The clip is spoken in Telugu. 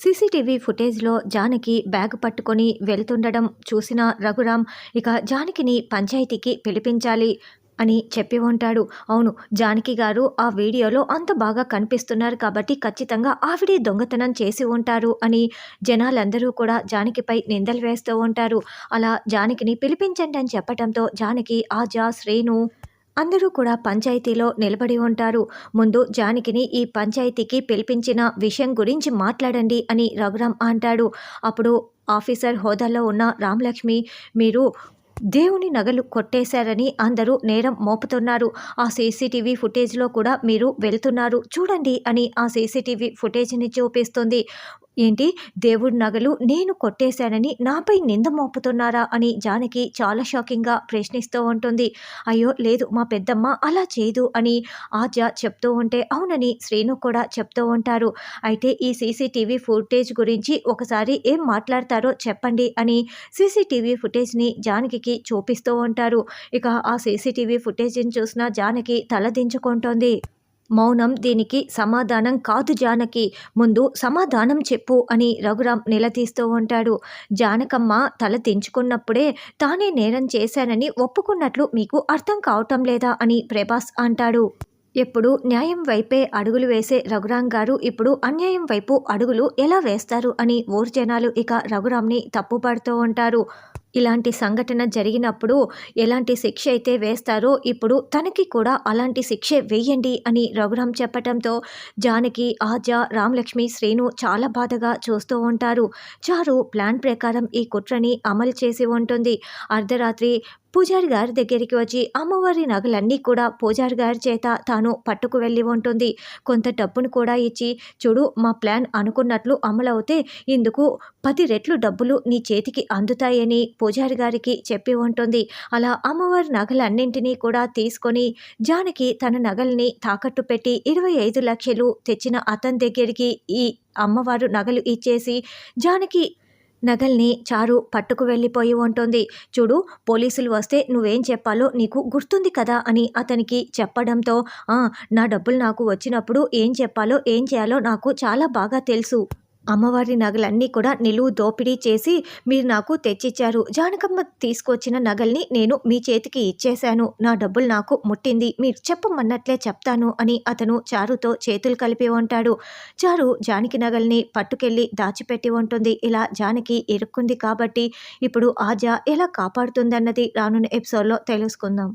సీసీటీవీ ఫుటేజ్లో జానకి బ్యాగ్ పట్టుకొని వెళ్తుండడం చూసిన రఘురాం ఇక జానకిని పంచాయతీకి పిలిపించాలి అని చెప్పి ఉంటాడు. అవును జానకి గారు ఆ వీడియోలో అంత బాగా కనిపిస్తున్నారు కాబట్టి ఖచ్చితంగా ఆవిడే దొంగతనం చేసి ఉంటారు అని జనాలందరూ కూడా జానకిపై నిందలు వేస్తూ ఉంటారు. అలా జానకిని పిలిపించండి అని చెప్పడంతో జానకి ఆజా శ్రేణు అందరూ కూడా పంచాయతీలో నిలబడి ఉంటారు. ముందు జానకిని ఈ పంచాయతీకి పిలిపించిన విషయం గురించి మాట్లాడండి అని రఘురాం అంటాడు. అప్పుడు ఆఫీసర్ హోదాలో ఉన్న రామలక్ష్మి మీరు దేవుని నగలు కొట్టేశారని అందరూ నేరం మోపుతున్నారు. ఆ సీసీటీవీ ఫుటేజ్లో కూడా మీరు వెళ్తున్నారు. చూడండి అని ఆ సీసీటీవీ ఫుటేజ్ని చూపిస్తుంది. ఏంటి? దేవుడి నగలు నేను కొట్టేశానని నాపై నింద మోపుతున్నారా అని జానకి చాలా షాకింగ్గా ప్రశ్నిస్తూ ఉంటుంది. అయ్యో లేదు మా పెద్దమ్మ అలా చేయదు అని ఆద్య చెప్తూ ఉంటే అవునని శ్రీను కూడా చెప్తూ ఉంటారు. అయితే ఈ సీసీటీవీ ఫుటేజ్ గురించి ఒకసారి ఏం మాట్లాడతారో చెప్పండి అని సీసీటీవీ ఫుటేజ్ని జానకి చూపిస్తూ ఉంటారు. ఇక ఆ సీసీటీవీ ఫుటేజ్ని చూసిన జానకి తలదించుకుంటోంది మౌనం దీనికి సమాధానం కాదు జానకి. ముందు సమాధానం చెప్పు అని రఘురాం నిలదీస్తూ ఉంటాడు. జానకమ్మ తల తెంచుకున్నప్పుడే తానే నేరం చేశానని ఒప్పుకున్నట్లు మీకు అర్థం కావటం లేదా అని ప్రభాస్ అంటాడు. ఎప్పుడు న్యాయం వైపే అడుగులు వేసే రఘురాం గారు ఇప్పుడు అన్యాయం వైపు అడుగులు ఎలా వేస్తారు అని ఊరు జనాలు ఇక రఘురాంని తప్పుపడుతూ ఉంటారు. ఇలాంటి సంఘటన జరిగినప్పుడు ఎలాంటి శిక్ష అయితే వేస్తారో ఇప్పుడు తనకి కూడా అలాంటి శిక్షే వేయండి అని రఘురాం చెప్పటంతో జానకి ఆజా రామలక్ష్మి శ్రీను చాలా బాధగా చూస్తూ ఉంటారు. చారు ప్లాన్ ప్రకారం ఈ కుట్రని అమలు చేసి ఉంటుంది. అర్ధరాత్రి పూజారి గారి దగ్గరికి వచ్చి అమ్మవారి నగలన్నీ కూడా పూజారి గారి చేత తాను పట్టుకు వెళ్ళి ఉంటుంది. కొంత డబ్బును కూడా ఇచ్చి చూడు మా ప్లాన్ అనుకున్నట్లు అమలవుతే ఇందుకు పది రెట్లు డబ్బులు నీ చేతికి అందుతాయని పూజారి గారికి చెప్పి ఉంటుంది. అలా అమ్మవారి నగలన్నింటినీ కూడా తీసుకొని జానకి తన నగల్ని తాకట్టు పెట్టి ఇరవై ఐదు లక్షలు తెచ్చిన అతని దగ్గరికి ఈ అమ్మవారు నగలు ఇచ్చేసి జానకి నగల్ని చారు పట్టుకు వెళ్ళిపోయి ఉంటుంది. చూడు పోలీసులు వస్తే నువ్వేం చెప్పాలో నీకు గుర్తుంది కదా అని అతనికి చెప్పడంతో నా డబ్బులు నాకు వచ్చినప్పుడు ఏం చెప్పాలో ఏం చేయాలో నాకు చాలా బాగా తెలుసు. అమ్మవారి నగలన్నీ కూడా నిలువు దోపిడీ చేసి మీరు నాకు తెచ్చిచ్చారు. జానకమ్మ తీసుకొచ్చిన నగల్ని నేను మీ చేతికి ఇచ్చేశాను. నా డబ్బులు నాకు ముట్టింది. మీరు చెప్పమన్నట్లే చెప్తాను అని అతను చారుతో చేతులు కలిపి ఉంటాడు. చారు జానకి నగల్ని పట్టుకెళ్ళి దాచిపెట్టి ఉంటుంది. ఇలా జానకి ఇరుక్కుంది కాబట్టి ఇప్పుడు ఆజా ఎలా కాపాడుతుందన్నది రానున్న ఎపిసోడ్లో తెలుసుకుందాం.